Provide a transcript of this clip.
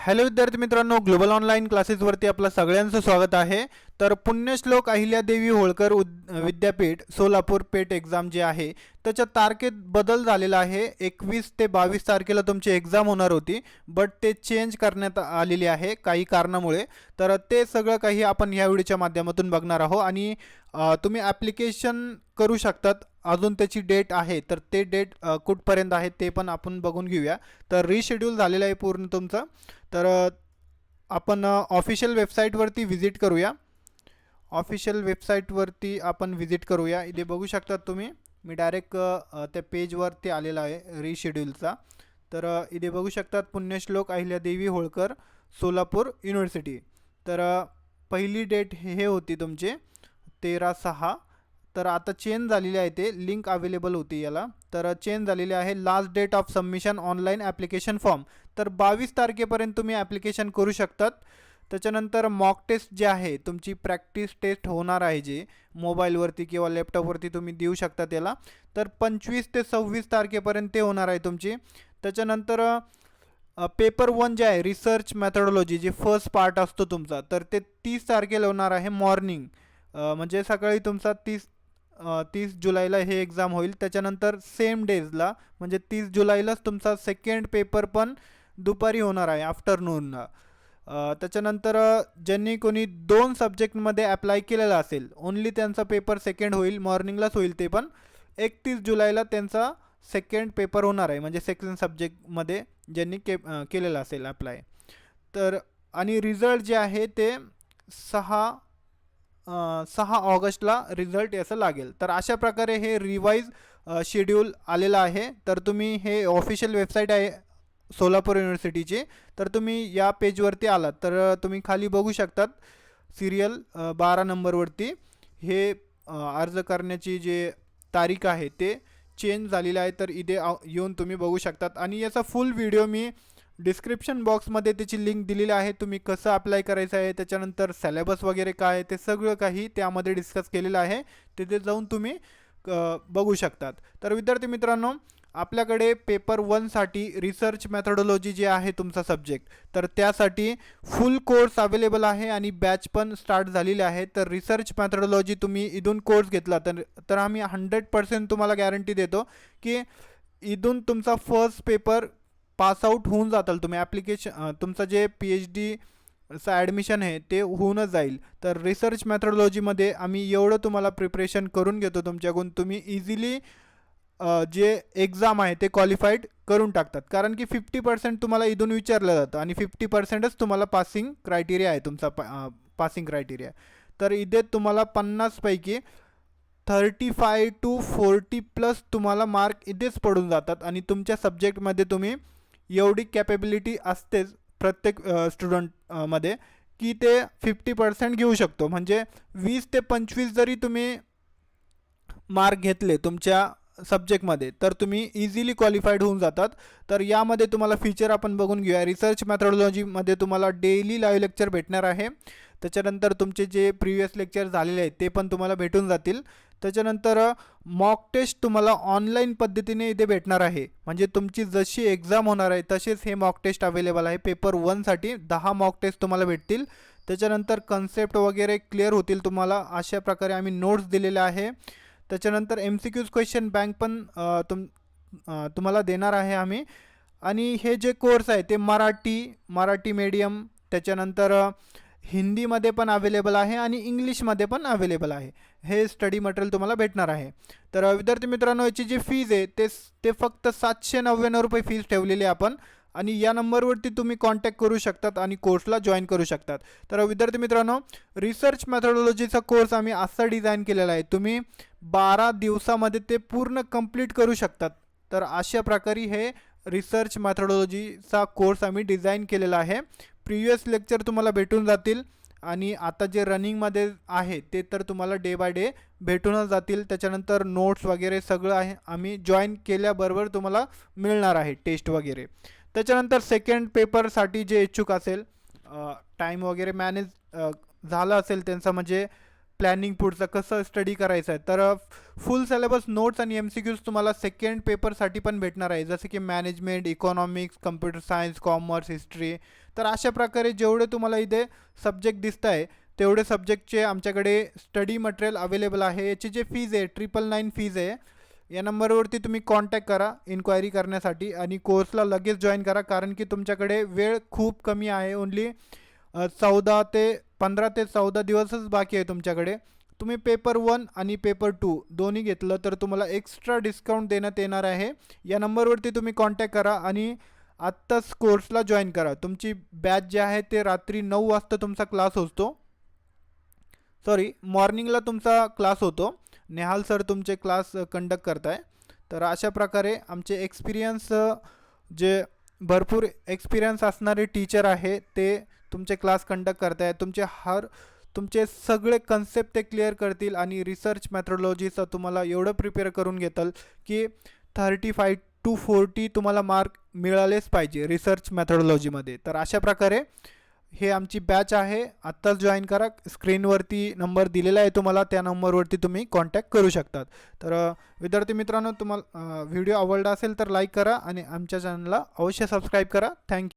Hello विद्यार्थी मित्रांनो global online क्लासेसवरती आपलं सगळ्यांचं स्वागत आहे. तर पुण्यश्लोक अहिल्यादेवी होळकर उद विद्यापीठ सोलापूर पेठ एक्झाम जे आहे त्याच्या तारखेत बदल झालेला आहे. एकवीस ते बावीस तारखेला तुमची एक्झाम होणार होती बट ते चेंज करण्यात आलेली आहे काही कारणामुळे. तर ते सगळं काही आपण ह्या व्हिडिओच्या माध्यमातून बघणार आहोत आणि तुम्ही ॲप्लिकेशन करू शकतात. अजून त्याची डेट आहे तर ते डेट कुठपर्यंत आहे ते पण आपण बघून घेऊया. तर रिशेड्यूल झालेलं आहे पूर्ण तुमचं. तर आपण ऑफिशियल वेबसाईटवरती व्हिजिट करूया. ऑफिशियल वेबसाईटवरती आपण व्हिजिट करूया. इथे बघू शकतात तुम्ही मी डायरेक्ट त्या पेजवरती आलेला आहे रिशेड्यूलचा तर इथे बघू शकतात पुण्यश्लोक अहिल्यादेवी होळकर सोलापूर युनिव्हर्सिटी तर पहिली डेट हे होती तुमची तेरा सहा. तर आता चेंज झालेली आहे ते लिंक अवेलेबल होती याला. तर चेंज झालेली आहे last date of submission online application form तर बावीस तारखेपर्यंत तुम्ही ॲप्लिकेशन करू शकतात. त्याच्यानंतर मॉक टेस्ट जे आहे तुमची प्रॅक्टिस टेस्ट होणार आहे जे मोबाईलवरती किंवा लॅपटॉपवरती तुम्ही देऊ शकता त्याला. तर पंचवीस ते सव्वीस तारखेपर्यंत ते होणार आहे तुमची. त्याच्यानंतर पेपर वन जे आहे रिसर्च मॅथडॉलॉजी जे फर्स्ट पार्ट असतो तुमचा तर ते तीस तारखेला होणार आहे मॉर्निंग म्हणजे सकाळी तुमचा तीस तीस जुलैला हे एक्झाम होईल. त्याच्यानंतर सेम डेजला म्हणजे तीस जुलैलाच तुमचा सेकंड पेपर पण दुपारी होणार आहे आफ्टरनूनला त्याच्यानंतर ज्यांनी कोणी दोन सब्जेक्टमध्ये अप्लाय केलेला असेल ओन्ली त्यांचा पेपर सेकंड होईल मॉर्निंगलाच होईल ते पण एकतीस जुलैला त्यांचा सेकंड पेपर होणार आहे म्हणजे सेकंड सब्जेक्टमध्ये ज्यांनी के केलेला असेल अप्लाय तर आणि रिझल्ट जे आहे ते सहा सहा ऑगस्टला रिझल्ट याचं लागेल. तर अशा प्रकारे हे रिवाईज शेड्यूल आलेलं आहे. तर तुम्ही हे ऑफिशियल वेबसाईट आहे सोलापूर युनिव्हर्सिटीचे तर तुम्ही या पेजवरती आलात. तर तुम्ही खाली बघू शकतात सिरियल बारा नंबरवरती हे अर्ज करण्याची जे तारीख आहे ते चेंज झालेलं आहे. तर इथे येऊन तुम्ही बघू शकतात. आणि याचा फुल व्हिडिओ मी डिस्क्रिप्शन बॉक्समध्ये त्याची लिंक दिलेली आहे. तुम्ही कसं अप्लाय करायचं आहे त्याच्यानंतर सॅलेबस वगैरे काय आहे ते सगळं काही त्यामध्ये डिस्कस केलेलं आहे. तिथे जाऊन तुम्ही बघू शकतात. तर विद्यार्थी मित्रांनो आपल्याकडे पेपर वनसाठी रिसर्च मॅथडॉलॉजी जे आहे तुमचा सब्जेक्ट तर त्यासाठी फुल कोर्स अवेलेबल आहे आणि बॅच पण स्टार्ट झालेली आहे तर रिसर्च मॅथडॉलॉजी तुम्ही इथून कोर्स घेतला तर तर आम्ही हंड्रेड पर्सेंट तुम्हाला गॅरंटी देतो की इथून तुमचा फर्स्ट पेपर पास आऊट होऊन जाताल तुम्ही. ॲप्लिकेशन तुमचं जे पी एच डी चं ॲडमिशन आहे ते होऊनच जाईल. तर रिसर्च मॅथडॉलॉजीमध्ये आम्ही एवढं तुम्हाला प्रिपरेशन करून घेतो तुमच्याकडून. तुम्ही इझिली जे एक्झाम आहे ते क्वालिफाईड करून टाकतात. कारण की फिफ्टी पर्सेंट तुम्हाला इथून विचारलं जातं आणि फिफ्टी पर्सेंटच तुम्हाला पासिंग क्रायटेरिया आहे तुमचा पासिंग क्रायटेरिया तर इथे तुम्हाला पन्नासपैकी thirty five to forty plus तुम्हाला मार्क इथेच पडून जातात आणि तुमच्या सब्जेक्टमध्ये तुम्ही एवढी कॅपेबिलिटी असतेच प्रत्येक स्टुडंटमध्ये की ते फिफ्टी पर्सेंट घेऊ शकतो. म्हणजे वीस ते पंचवीस जरी तुम्ही मार्क घेतले तुमच्या सब्जेक्टमध्ये तर तुम्ही इझिली क्वालिफाईड होऊन जातात. तर यामध्ये तुम्हाला फीचर आपण बघून घेऊया. रिसर्च मॅथडॉलॉजीमध्ये तुम्हाला डेली लाईव्ह लेक्चर भेटणार आहे. त्याच्यानंतर तुमचे जे प्रिवियस लेक्चर झालेले आहेत ते पण तुम्हाला भेटून जातील. त्याच्यानंतर मॉक टेस्ट तुम्हाला ऑनलाईन पद्धतीने इथे भेटणार आहे. म्हणजे तुमची जशी एक्झाम होणार आहे तसेच हे मॉक टेस्ट अवेलेबल आहे. पेपर वनसाठी दहा मॉक टेस्ट तुम्हाला भेटतील. त्याच्यानंतर कन्सेप्ट वगैरे क्लिअर होतील तुम्हाला. अशा प्रकारे आम्ही नोट्स दिलेले आहे. त्याच्यानंतर M C Qs question bank पण तुम तुम्हाला देणार आहे आम्ही. आणि हे जे कोर्स आहे ते मराठी मराठी मीडियम त्याच्यानंतर हिंदीमध्ये पण अवेलेबल आहे आणि इंग्लिशमध्ये पण अवेलेबल आहे. हे स्टडी मटेरियल तुम्हाला भेटणार आहे. तर विद्यार्थी मित्रांनो याची जी फीज आहे ते ते फक्त सातशे नव्याण्णव रुपये फीज ठेवलेली आहे आपण. आणि या नंबरवरती तुम्ही कॉन्टॅक्ट करू शकतात आणि कोर्सला जॉईन करू शकतात. तर विद्यार्थी मित्रांनो रिसर्च मॅथडॉलॉजीचा कोर्स आम्ही असा डिझाईन केलेला आहे. तुम्ही बारा दिवसामध्ये ते पूर्ण कंप्लीट करू शकतात. तर अशा प्रकारे हे रिसर्च मॅथडॉलॉजीचा कोर्स आम्ही डिझाईन केलेला आहे. प्रिव्हियस लेक्चर तुम्हाला भेटून जातील आणि आता जे रनिंगमध्ये आहे ते तर तुम्हाला डे बाय डे भेटूनच जातील. त्याच्यानंतर नोट्स वगैरे सगळं आहे आम्ही जॉईन केल्याबरोबर तुम्हाला मिळणार आहे टेस्ट वगैरे. त्याच्यानंतर सेकंड पेपरसाठी जे इच्छुक असेल टाईम वगैरे मॅनेज झालं असेल त्यांचा म्हणजे प्लॅनिंग पुढचं कसं स्टडी करायचं आहे. तर फुल सिलेबस नोट्स आणि एम सी क्यूज तुम्हाला सेकंड पेपरसाठी पण भेटणार आहे. जसं की management economics computer science commerce history तर अशा प्रकारे जेवढे तुम्हाला इथे सब्जेक्ट दिसत आहे तेवढे सब्जेक्टचे आमच्याकडे स्टडी मटेरियल अवेलेबल आहे. याची जे फीज आहे ट्रिपल नाईन फीज आहे या नंबरवरती तुम्ही कॉन्टॅक्ट करा इन्क्वायरी करण्यासाठी आणि कोर्सला लगेच जॉईन करा. कारण की तुमच्याकडे वेळ खूप कमी आहे. ओन्ली चौदा ते पंधरा ते चौदा दिवसच बाकी आहे तुमच्याकडे. तुम्ही पेपर वन आणि पेपर टू दोन्ही घेतलं तर तुम्हाला एक्स्ट्रा डिस्काउंट देण्यात येणार आहे. या नंबरवरती तुम्ही कॉन्टॅक्ट करा आणि आत्ताच कोर्सला जॉईन करा. तुमची बॅच जे आहे ते रात्री नऊ वाजता तुमचा क्लास होतो. सॉरी मॉर्निंगला तुमचा क्लास होतो. नेहाल सर तुमचे क्लास कंडक्ट करताय. तर अशा प्रकारे आमचे एक्सपिरियन्स जे भरपूर एक्सपिरियन्स असणारे टीचर आहे ते तुमचे क्लास कंडक्ट करताय तुमचे हर तुमचे सगळे कन्सेप्ट ते क्लिअर करतील आणि रिसर्च मॅथोडॉलॉजीचं तुम्हाला एवढं प्रिपेअर करून घेतल की थर्टी फाय टू फोर्टी तुम्हाला मार्क मिळालेच पाहिजे रिसर्च मॅथडॉलॉजीमध्ये तर अशा प्रकारे हे आमची बॅच आहे. आत्ताच जॉईन करा. स्क्रीनवरती नंबर दिलेला आहे तुम्हाला. त्या नंबरवरती तुम्ही कॉन्टॅक्ट करू शकतात. तर विद्यार्थी मित्रांनो तुम्हाला व्हिडिओ आवडला असेल तर लाईक करा आणि आमच्या चॅनलला अवश्य सबस्क्राईब करा. थँक्यू